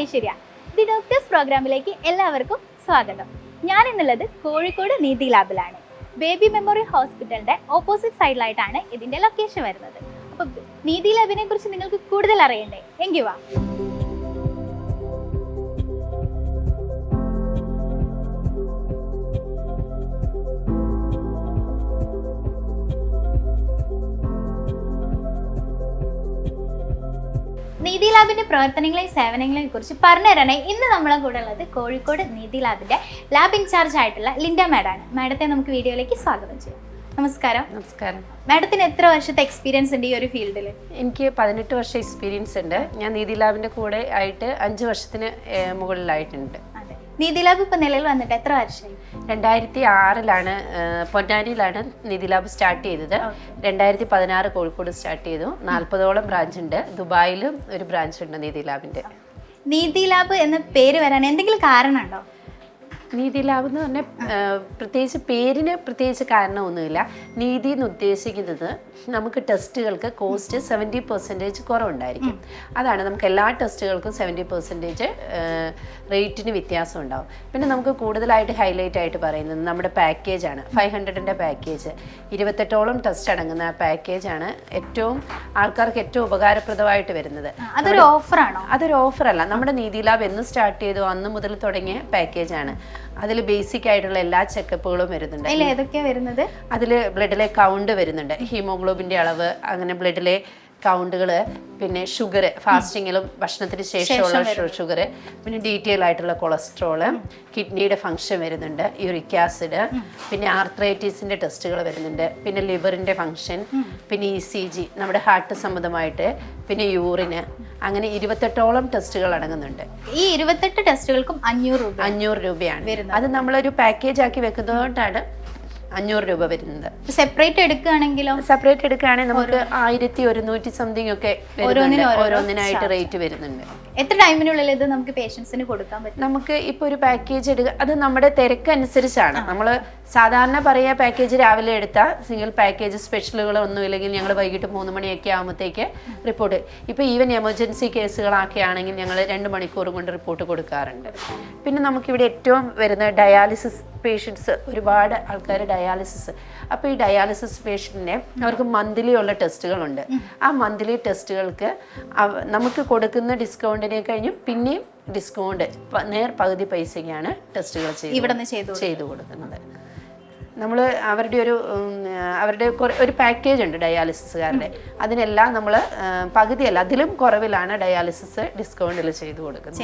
Aishwarya. The doctors പ്രോഗ്രാമിലേക്ക് എല്ലാവർക്കും സ്വാഗതം. ഞാൻ ഇന്നുള്ളത് കോഴിക്കോട് നീതി ലാബിലാണ്. ബേബി മെമ്മോറിയൽ ഹോസ്പിറ്റലിന്റെ ഓപ്പോസിറ്റ് സൈഡിലായിട്ടാണ് ഇതിന്റെ ലൊക്കേഷൻ വരുന്നത്. അപ്പൊ നീതി ലാബിനെ കുറിച്ച് നിങ്ങൾക്ക് കൂടുതൽ അറിയണ്ടേ? എങ്കിൽ വാ. നീതി ലാബിന്റെ പ്രവർത്തനങ്ങളെയും സേവനങ്ങളെയും കുറിച്ച് പറഞ്ഞു തരാനായി ഇന്ന് നമ്മളെ കൂടെ ഉള്ളത് കോഴിക്കോട് നീതി ലാബിന്റെ ലാബ് ഇൻചാർജ് ആയിട്ടുള്ള ലിൻഡ മാഡാണ്. മാഡത്തെ നമുക്ക് വീഡിയോയിലേക്ക് സ്വാഗതം ചെയ്യാം. നമസ്കാരം. നമസ്കാരം. മാഡത്തിന് എത്ര വർഷത്തെ എക്സ്പീരിയൻസ് ഉണ്ട് ഈ ഒരു ഫീൽഡിൽ എനിക്ക് പതിനെട്ട് വർഷം എക്സ്പീരിയൻസ് ഉണ്ട്. ഞാൻ നീതി ലാബിന്റെ കൂടെ ആയിട്ട് അഞ്ച് വർഷത്തിന് മുകളിലായിട്ടുണ്ട്. നീതി ലാബ് ഇപ്പൊ നിലയിൽ വന്നിട്ട് എത്ര വർഷമായി? രണ്ടായിരത്തി ആറിലാണ് പൊന്നാനിയിലാണ് നീതി ലാബ് സ്റ്റാർട്ട് ചെയ്തത്. രണ്ടായിരത്തി പതിനാറ് കോഴിക്കോട് സ്റ്റാർട്ട് ചെയ്തു. നാൽപ്പതോളം ബ്രാഞ്ച് ഉണ്ട് ദുബായിലും ഒരു ബ്രാഞ്ച് ഉണ്ട് നീതി ലാബിന്റെ നീതി ലാബ് എന്ന പേര് വരാൻ എന്തെങ്കിലും കാരണമുണ്ടോ? നീതി ലാബ് എന്ന് പറഞ്ഞാൽ പ്രത്യേകിച്ച് പേരിന് പ്രത്യേകിച്ച് കാരണമൊന്നുമില്ല. നീതി എന്ന് ഉദ്ദേശിക്കുന്നത് നമുക്ക് ടെസ്റ്റുകൾക്ക് കോസ്റ്റ് സെവന്റി പെർസെന്റേജ് കുറവുണ്ടായിരിക്കും. അതാണ് നമുക്ക് എല്ലാ ടെസ്റ്റുകൾക്കും സെവന്റി പെർസെന്റേജ് റേറ്റിന് വ്യത്യാസം ഉണ്ടാവും. പിന്നെ നമുക്ക് കൂടുതലായിട്ട് ഹൈലൈറ്റ് ആയിട്ട് പറയുന്നത് നമ്മുടെ പാക്കേജാണ് ഫൈവ് ഹൺഡ്രഡിന്റെ പാക്കേജ്. ഇരുപത്തെട്ടോളം ടെസ്റ്റ് അടങ്ങുന്ന പാക്കേജാണ് ഏറ്റവും ആൾക്കാർക്ക് ഏറ്റവും ഉപകാരപ്രദമായിട്ട് വരുന്നത്. അതൊരു ഓഫറാണോ? അതൊരു ഓഫറല്ല. നമ്മുടെ നീതി ലാബ് എന്ന് സ്റ്റാർട്ട് ചെയ്തു അന്ന് മുതൽ തുടങ്ങിയ പാക്കേജാണ് അതിൽ ബേസിക് ആയിട്ടുള്ള എല്ലാ ചെക്കപ്പുകളും വരുന്നുണ്ട്. അതിൽ ഏതൊക്കെയാണ് വരുന്നത്? അതിൽ ബ്ലഡിലെ കൗണ്ട് വരുന്നുണ്ട്. ഹീമോഗ്ലോബിന്റെ അളവ് അങ്ങനെ ബ്ലഡിലെ കൗണ്ടുകൾ പിന്നെ ഷുഗർ ഫാസ്റ്റിങ്ങിലും ഭക്ഷണത്തിന് ശേഷമുള്ള ഷുഗർ പിന്നെ ഡീറ്റെയിൽ ആയിട്ടുള്ള കൊളസ്ട്രോൾ കിഡ്നിയുടെ ഫങ്ഷൻ വരുന്നുണ്ട് യൂറിക് ആസിഡ് പിന്നെ ആർത്രൈറ്റീസിന്റെ ടെസ്റ്റുകൾ വരുന്നുണ്ട് പിന്നെ ലിവറിന്റെ ഫങ്ഷൻ പിന്നെ ഇ സി ജി നമ്മുടെ ഹാർട്ട് സംബന്ധമായിട്ട് പിന്നെ യൂറിന് അങ്ങനെ ഇരുപത്തെട്ടോളം ടെസ്റ്റുകൾ അടങ്ങുന്നുണ്ട്. ഈ ഇരുപത്തെട്ട് ടെസ്റ്റുകൾക്കും അഞ്ഞൂറ് രൂപ അഞ്ഞൂറ് രൂപയാണ്. അത് നമ്മളൊരു പാക്കേജ് ആക്കി വെക്കുന്നതുകൊണ്ടാണ് അഞ്ഞൂറ് രൂപ വരുന്നത്. സെപ്പറേറ്റ് എടുക്കുകയാണെങ്കിലോ? സെപ്പറേറ്റ് എടുക്കുകയാണെങ്കിൽ നമുക്ക് ആയിരത്തി ഒരുന്നൂറ്റി സംതിങ് ഒക്കെ. ഓരോന്നിനായിട്ട് റേറ്റ് വരുന്നുണ്ട്. എത്ര ടൈമിനുള്ളിൽ ഇത് നമുക്ക് പേഷ്യൻസിന് കൊടുക്കാൻ പറ്റും? നമുക്ക് ഇപ്പോൾ ഒരു പാക്കേജ് എടുക്കുക അത് നമ്മുടെ തിരക്ക് അനുസരിച്ചാണ് നമ്മൾ സാധാരണ പറയുക പാക്കേജ് രാവിലെ എടുത്താൽ സിംഗിൾ പാക്കേജ് സ്പെഷ്യലുകൾ ഒന്നും ഇല്ലെങ്കിൽ ഞങ്ങൾ വൈകിട്ട് മൂന്ന് മണിയൊക്കെ ആകുമ്പോഴത്തേക്ക് റിപ്പോർട്ട് ഇപ്പോൾ ഈവൻ എമർജൻസി കേസുകളൊക്കെ ആണെങ്കിൽ ഞങ്ങൾ രണ്ട് മണിക്കൂർ കൊണ്ട് റിപ്പോർട്ട് കൊടുക്കാറുണ്ട്. പിന്നെ നമുക്കിവിടെ ഏറ്റവും വരുന്ന ഡയാലിസിസ് പേഷ്യൻസ് ഒരുപാട് ആൾക്കാർ ഡയാലിസിസ് അപ്പോൾ ഈ ഡയാലിസിസ് പേഷ്യന്റിനെ അവർക്ക് മന്ത്ലി ഉള്ള ടെസ്റ്റുകളുണ്ട് ആ മന്ത്ലി ടെസ്റ്റുകൾക്ക് നമുക്ക് കൊടുക്കുന്ന ഡിസ്കൗണ്ടിനെ കഴിഞ്ഞും പിന്നെയും ഡിസ്കൗണ്ട് നേർ പകുതി പൈസയ്ക്കാണ് ടെസ്റ്റുകൾ ചെയ്ത് ഇവിടെ ചെയ്തു കൊടുക്കുന്നത്. നമ്മൾ അവരുടെ ഒരു അവരുടെ ഒരു പാക്കേജ് ഉണ്ട് ഡയാലിസിസുകാരുടെ അതിനെല്ലാം നമ്മൾ പകുതിയല്ല അതിലും കുറവിലാണ് ഡയാലിസിസ് ഡിസ്കൗണ്ടിൽ ചെയ്തു കൊടുക്കുന്നത്.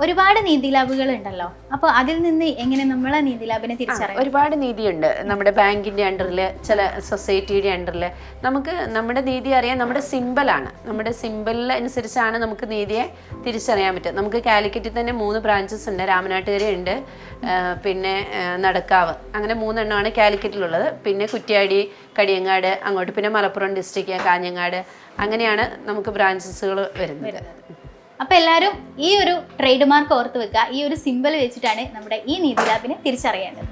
ഒരുപാട് നീതി ലാബുകൾ ഉണ്ടല്ലോ അപ്പൊ അതിൽ നിന്ന് എങ്ങനെ നമ്മളെ നീതി ലാബിനെ തിരിച്ചറിയാം? ഒരുപാട് നീതിയുണ്ട്. നമ്മുടെ ബാങ്കിന്റെ അണ്ടറിൽ ചില സൊസൈറ്റിയുടെ അണ്ടറിൽ നമുക്ക് നമ്മുടെ നീതി അറിയാൻ നമ്മുടെ സിമ്പിളാണ് നമ്മുടെ സിമ്പിളിൽ അനുസരിച്ചാണ് നമുക്ക് നീതിയെ തിരിച്ചറിയാൻ പറ്റുക. നമുക്ക് കാലിക്കറ്റിൽ തന്നെ മൂന്ന് ബ്രാഞ്ചസ് ഉണ്ട്. രാമനാട്ടുകര ഉണ്ട്. പിന്നെ നടക്കാവ്. അങ്ങനെ മൂന്നെണ്ണമാണ് കാലിക്കറ്റിലുള്ളത്. പിന്നെ കുറ്റ്യാടി കടിയങ്ങാട് അങ്ങോട്ട് പിന്നെ മലപ്പുറം ഡിസ്ട്രിക്റ്റ് കാഞ്ഞങ്ങാട്. അങ്ങനെയാണ് നമുക്ക് ബ്രാഞ്ചസുകൾ വരുന്നത്. അപ്പൊ എല്ലാവരും ഈ ഒരു ട്രേഡ് മാർക്ക് ഓർത്ത് വെക്കുക. ഈ ഒരു സിമ്പിൾ വെച്ചിട്ടാണ് നമ്മുടെ ഈ നീതി ലാബിനെ തിരിച്ചറിയേണ്ടത്.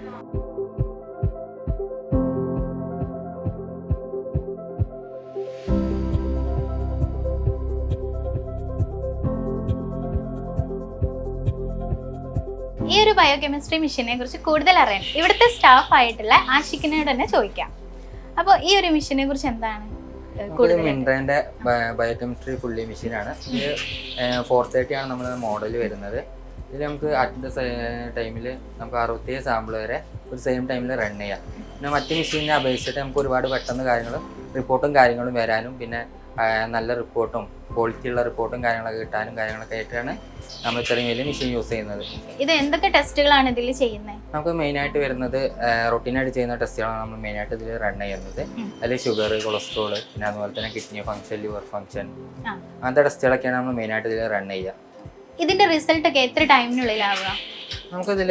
ഈ ഒരു ബയോകെമിസ്ട്രി മെഷീനെ കുറിച്ച് കൂടുതൽ അറിയാൻ ഇവിടുത്തെ സ്റ്റാഫ് ആയിട്ടുള്ള ആഷിക്കിനോട് തന്നെ ചോദിക്കാം. അപ്പോൾ ഈ ഒരു മെഷീനെ കുറിച്ച് എന്താണ്? ഇത് മിൻട്രേന്റെ ബയോകെമിസ്ട്രി ഫുള്ളി മെഷീനാണ് ഇത് ഫോർ തേർട്ടി ആണ് നമ്മൾ മോഡൽ വരുന്നത്. ഇതിൽ നമുക്ക് അറ്റ് ദ ടൈമിൽ നമുക്ക് അറുപത്തേഴ് സാമ്പിൾ വരെ ഒരു സെയിം ടൈമിൽ റൺ ചെയ്യാം. പിന്നെ മറ്റ് മെഷീനിനെ അപേക്ഷിച്ചിട്ട് നമുക്ക് ഒരുപാട് പെട്ടെന്ന് കാര്യങ്ങളും റിപ്പോർട്ടും കാര്യങ്ങളും വരാനും പിന്നെ നല്ല റിപ്പോർട്ടും ക്വാളിറ്റി ഉള്ള റിപ്പോർട്ടും കാര്യങ്ങളൊക്കെ കിട്ടാനും കാര്യങ്ങളൊക്കെ ആയിട്ടാണ് നമ്മൾ ഇത്രയും വലിയ മെഷീൻ യൂസ് ചെയ്യുന്നത്. ഇത് എന്തൊക്കെ ടെസ്റ്റുകളാണ് ഇതിൽ ചെയ്യുന്നത് നമുക്ക് മെയിൻ ആയിട്ട് വരുന്നത് റൊട്ടീനായിട്ട് ചെയ്യുന്ന ടെസ്റ്റുകളാണ് നമ്മൾ മെയിൻ ആയിട്ട് ഇതിൽ റൺ ചെയ്യുന്നത്. അതിൽ ഷുഗർ കൊളസ്ട്രോൾ പിന്നെ അതുപോലെ തന്നെ കിഡ്നി ഫംഗ്ഷൻ ലിവർ ഫംഗ്ഷൻ. അങ്ങനത്തെ ടെസ്റ്റുകളൊക്കെയാണ് നമ്മൾ മെയിൻ ആയിട്ട് ഇതിൽ റൺ ചെയ്യുക. ഇതിന്റെ റിസൾട്ട് ഒക്കെ എത്ര ടൈമിനുള്ളിലാവുക നമുക്കിതിൽ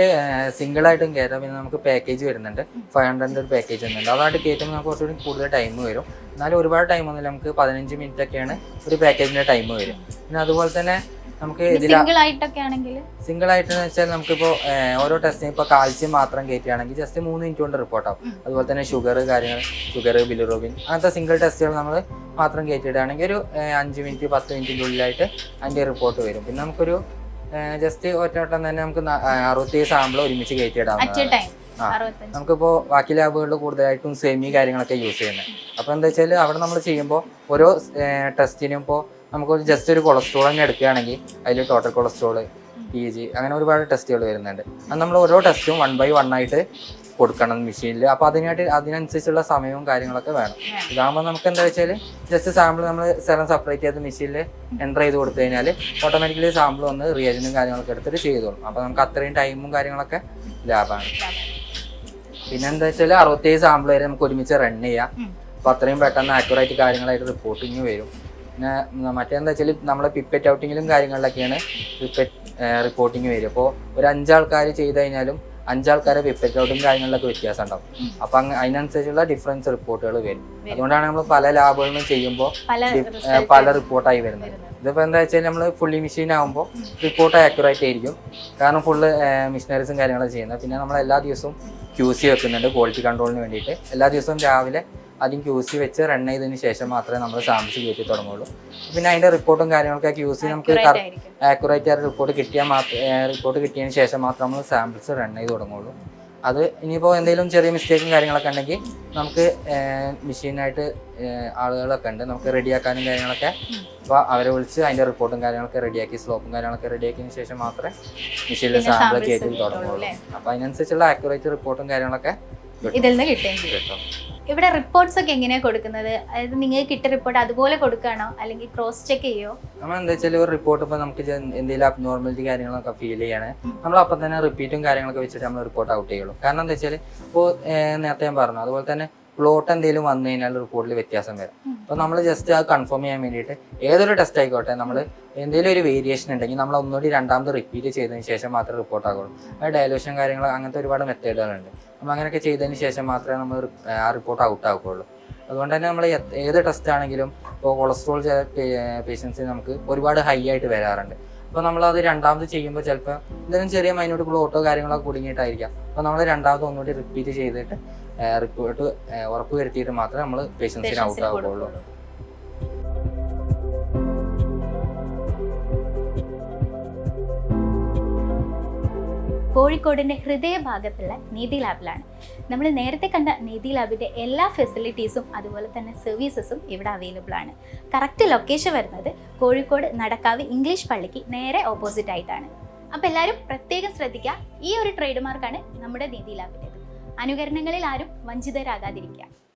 സിംഗിളായിട്ടും കയറ്റാം പിന്നെ നമുക്ക് പാക്കേജ് വരുന്നുണ്ട്. ഫൈവ് ഹൺഡ്രഡിന്റെ ഒരു പാക്കേജ് വരുന്നുണ്ട്. അതായിട്ട് കയറ്റുമ്പോൾ നമുക്ക് കുറച്ചുകൂടി കൂടുതൽ ടൈം വരും. എന്നാലും ഒരുപാട് ടൈം ഒന്നുമില്ല. നമുക്ക് പതിനഞ്ച് മിനിറ്റ് ഒക്കെയാണ് ഒരു പാക്കേജിന്റെ ടൈം വരും പിന്നെ അതുപോലെ തന്നെ നമുക്ക് ഇതിൽ സിംഗിൾ ആയിട്ടൊക്കെ ആണെങ്കിൽ? സിംഗിൾ ആയിട്ട് വെച്ചാൽ നമുക്കിപ്പോൾ ഓരോ ടെസ്റ്റിനും ഇപ്പോൾ കാൽസ്യം മാത്രം കയറ്റുകയാണെങ്കിൽ ജസ്റ്റ് മൂന്ന് മിനിറ്റ് കൊണ്ട് റിപ്പോർട്ട് ആവും. അതുപോലെ തന്നെ ഷുഗർ കാര്യങ്ങൾ ഷുഗർ ബിലിറോബിൻ അങ്ങനത്തെ സിംഗിൾ ടെസ്റ്റുകൾ നമ്മൾ മാത്രം കയറ്റിയിടുകയാണെങ്കിൽ ഒരു അഞ്ച് മിനിറ്റ് പത്ത് മിനിറ്റിന്റെ ഉള്ളിലായിട്ട് അതിന്റെ റിപ്പോർട്ട് വരും. പിന്നെ നമുക്കൊരു ജസ്റ്റ് ഒറ്റവട്ടം തന്നെ നമുക്ക് അറുപത്തി സാമ്പിൾ ഒരുമിച്ച് കയറ്റിയിടാം നമുക്കിപ്പോൾ ബാക്കി ലാബുകളിൽ കൂടുതലായിട്ടും സെമി കാര്യങ്ങളൊക്കെ യൂസ് ചെയ്യുന്നത് അപ്പോൾ എന്താ വെച്ചാൽ അവിടെ നമ്മൾ ചെയ്യുമ്പോൾ ഓരോ ടെസ്റ്റിനും ഇപ്പോൾ നമുക്ക് ജസ്റ്റ് ഒരു കൊളസ്ട്രോൾ തന്നെ എടുക്കുകയാണെങ്കിൽ അതിൽ ടോട്ടൽ കൊളസ്ട്രോൾ പി ജി അങ്ങനെ ഒരുപാട് ടെസ്റ്റുകൾ വരുന്നുണ്ട്. അത് നമ്മൾ ഓരോ ടെസ്റ്റും വൺ ബൈ വൺ ആയിട്ട് കൊടുക്കണം മെഷീനിൽ അപ്പോൾ അതിനായിട്ട് അതിനനുസരിച്ചുള്ള സമയവും കാര്യങ്ങളൊക്കെ വേണം. ഇതാകുമ്പോൾ നമുക്ക് എന്താ വെച്ചാൽ ജസ്റ്റ് സാമ്പിൾ നമ്മൾ സ്ഥലം സെപ്പറേറ്റ് ചെയ്ത് മെഷീനിൽ എന്റർ ചെയ്ത് കൊടുത്തു കഴിഞ്ഞാൽ ഓട്ടോമാറ്റിക്കലി സാമ്പിൾ വന്ന് റിയേജനും കാര്യങ്ങളൊക്കെ എടുത്തിട്ട് ചെയ്തോളും. അപ്പോൾ നമുക്ക് അത്രയും ടൈമും കാര്യങ്ങളൊക്കെ ലാഭമാണ്. പിന്നെ എന്താ വെച്ചാൽ അറുപത്തേഴ് സാമ്പിൾ വരെ നമുക്ക് ഒരുമിച്ച് റൺ ചെയ്യാം. അപ്പൊ അപ്പോൾ അത്രയും പെട്ടെന്ന് ആക്യുറേറ്റ് കാര്യങ്ങളായിട്ട് റിപ്പോർട്ടിങ് വരും. പിന്നെ മറ്റേന്താ വെച്ചാൽ നമ്മളെ പിപ്പറ്റ് ഔട്ടിങ്ങിലും കാര്യങ്ങളിലൊക്കെയാണ് പിപ്പറ്റ് റിപ്പോർട്ടിങ് വരും അപ്പോൾ ഒരു അഞ്ചാൾക്കാർ ചെയ്ത് കഴിഞ്ഞാലും അഞ്ചാൾക്കാരെ പിപ്പറ്റ് ഔട്ടും കാര്യങ്ങളിലൊക്കെ വ്യത്യാസം ഉണ്ടാവും അപ്പൊ അതിനനുസരിച്ചുള്ള ഡിഫറൻസ് റിപ്പോർട്ടുകൾ വരും. അതുകൊണ്ടാണ് നമ്മൾ പല ലാബുകളും ചെയ്യുമ്പോൾ പല റിപ്പോർട്ടായി വരുന്നത്. ഇതിപ്പോൾ എന്താ വെച്ചാൽ നമ്മൾ ഫുള്ളി മെഷീൻ ആകുമ്പോൾ റിപ്പോർട്ട് ആക്യുറേറ്റ് ആയിരിക്കും. കാരണം ഫുള്ള് മെഷീനറീസും കാര്യങ്ങളും ചെയ്യുന്നത്. പിന്നെ നമ്മൾ എല്ലാ ദിവസവും ക്യൂ സി വെക്കുന്നുണ്ട് ക്വാളിറ്റി കൺട്രോളിന് വേണ്ടിയിട്ട്. എല്ലാ ദിവസവും രാവിലെ ആദ്യം ക്യൂ സി വെച്ച് റൺ ചെയ്തതിന് ശേഷം മാത്രമേ നമ്മൾ സാമ്പിൾസ് കയറ്റി തുടങ്ങുള്ളൂ പിന്നെ അതിന്റെ റിപ്പോർട്ടും കാര്യങ്ങളൊക്കെ ക്യൂ സി നമുക്ക് ആക്യുറേറ്റ് ആയ റിപ്പോർട്ട് കിട്ടിയാൽ മാത്രമേ റിപ്പോർട്ട് കിട്ടിയതിന് ശേഷം മാത്രം നമ്മൾ സാമ്പിൾസ് റൺ ചെയ്ത് തുടങ്ങുള്ളൂ അത് ഇനിയിപ്പോൾ എന്തെങ്കിലും ചെറിയ മിസ്റ്റേക്കും കാര്യങ്ങളൊക്കെ ഉണ്ടെങ്കിൽ നമുക്ക് മെഷീനായിട്ട് ആളുകളൊക്കെ ഉണ്ട്. നമുക്ക് റെഡിയാക്കാനും കാര്യങ്ങളൊക്കെ. അപ്പോൾ അവരെ വിളിച്ച് അതിന്റെ റിപ്പോർട്ടും കാര്യങ്ങളൊക്കെ റെഡിയാക്കി സ്ലോപ്പും കാര്യങ്ങളൊക്കെ റെഡിയാക്കിയതിന് ശേഷം മാത്രമേ മെഷീനിൽ സാമ്പിൾ കയറ്റി തുടങ്ങുകയുള്ളൂ. തുടങ്ങുള്ളൂ? അപ്പോൾ അതിനനുസരിച്ചുള്ള ആക്യുറേറ്റ് റിപ്പോർട്ടും കാര്യങ്ങളൊക്കെ. ഇതിൽ നിന്ന് കിട്ടും. ഇവിടെ റിപ്പോർട്ട്സ് ഒക്കെ എങ്ങനെയാണ് കൊടുക്കുന്നത്? അതായത് നിങ്ങൾക്ക് കിട്ടിയ റിപ്പോർട്ട് അതുപോലെ കൊടുക്കുകയാണോ? അല്ലെങ്കിൽ ക്രോസ് ചെക്ക് ചെയ്യോ? നമ്മൾ എന്താ വെച്ചാൽ ഒരു റിപ്പോർട്ട് ഇപ്പോൾ നമുക്ക് എന്തെങ്കിലും അബ്നോർമാലിറ്റി കാര്യങ്ങളൊക്കെ ഫീൽ ചെയ്യാണ് നമ്മൾ അപ്പൊ തന്നെ റിപ്പീറ്റും കാര്യങ്ങളൊക്കെ വെച്ചിട്ട് നമ്മൾ റിപ്പോർട്ട് ഔട്ട് ചെയ്യുള്ളൂ. കാരണം എന്താ വെച്ചാൽ ഇപ്പോൾ നേരത്തെ ഞാൻ പറഞ്ഞു അതുപോലെ തന്നെ പ്ലോട്ട് എന്തെങ്കിലും വന്നു കഴിഞ്ഞാൽ റിപ്പോർട്ടിൽ വ്യത്യാസം വരും. അപ്പോൾ നമ്മൾ ജസ്റ്റ് അത് കൺഫേം ചെയ്യാൻ വേണ്ടിയിട്ട് ഏതൊരു ടെസ്റ്റ് ആയിക്കോട്ടെ നമ്മൾ എന്തെങ്കിലും ഒരു വേരിയേഷൻ ഉണ്ടെങ്കിൽ നമ്മൾ ഒന്നുകൂടി രണ്ടാമത് റിപ്പീറ്റ് ചെയ്തതിന് ശേഷം മാത്രമേ റിപ്പോർട്ട് ആകുള്ളൂ അത് ഡയലൂഷൻ കാര്യങ്ങൾ അങ്ങനത്തെ ഒരുപാട് മെത്തേഡുകളുണ്ട് അപ്പോൾ അങ്ങനെയൊക്കെ ചെയ്തതിന് ശേഷം മാത്രമേ നമ്മൾ ആ റിപ്പോർട്ട് ഔട്ട് ആക്കുകയുള്ളൂ അതുകൊണ്ട് തന്നെ നമ്മൾ ഏത് ടെസ്റ്റ് ആണെങ്കിലും ഇപ്പോൾ കൊളസ്ട്രോൾ പേഷ്യൻസിന് നമുക്ക് ഒരുപാട് ഹൈ ആയിട്ട് വരാറുണ്ട്. അപ്പോൾ അത് രണ്ടാമത് ചെയ്യുമ്പോൾ ചിലപ്പോൾ എന്തെങ്കിലും ചെറിയ മൈനോട്ട് ഓട്ടോ കാര്യങ്ങളൊക്കെ കുടുങ്ങിയിട്ടായിരിക്കാം. അപ്പോൾ നമ്മൾ രണ്ടാമത് ഒന്നുകൂടി റിപ്പീറ്റ് ചെയ്തിട്ട് റിപ്പോർട്ട് ഉറപ്പ് വരുത്തിയിട്ട് മാത്രമേ നമ്മൾ പേഷ്യൻസിന് ഔട്ട് ആവുകയുള്ളൂ. കോഴിക്കോടിന്റെ ഹൃദയഭാഗത്തുള്ള നീതി ലാബിലാണ്. നമ്മൾ നേരത്തെ കണ്ട നീതി ലാബിന്റെ എല്ലാ ഫെസിലിറ്റീസും അതുപോലെ തന്നെ സർവീസസും ഇവിടെ അവൈലബിൾ ആണ്. കറക്റ്റ് ലൊക്കേഷൻ വരുന്നത് കോഴിക്കോട് നടക്കാവ് ഇംഗ്ലീഷ് പള്ളിക്ക് നേരെ ഓപ്പോസിറ്റ് ആയിട്ടാണ്. അപ്പോൾ എല്ലാവരും പ്രത്യേകം ശ്രദ്ധിക്കുക. ഈ ഒരു ട്രേഡ് മാർക്കാണ് നമ്മുടെ നീതി ലാബിന്റെത് അനുകരണങ്ങളിൽ ആരും വഞ്ചിതരാകാതിരിക്കുക.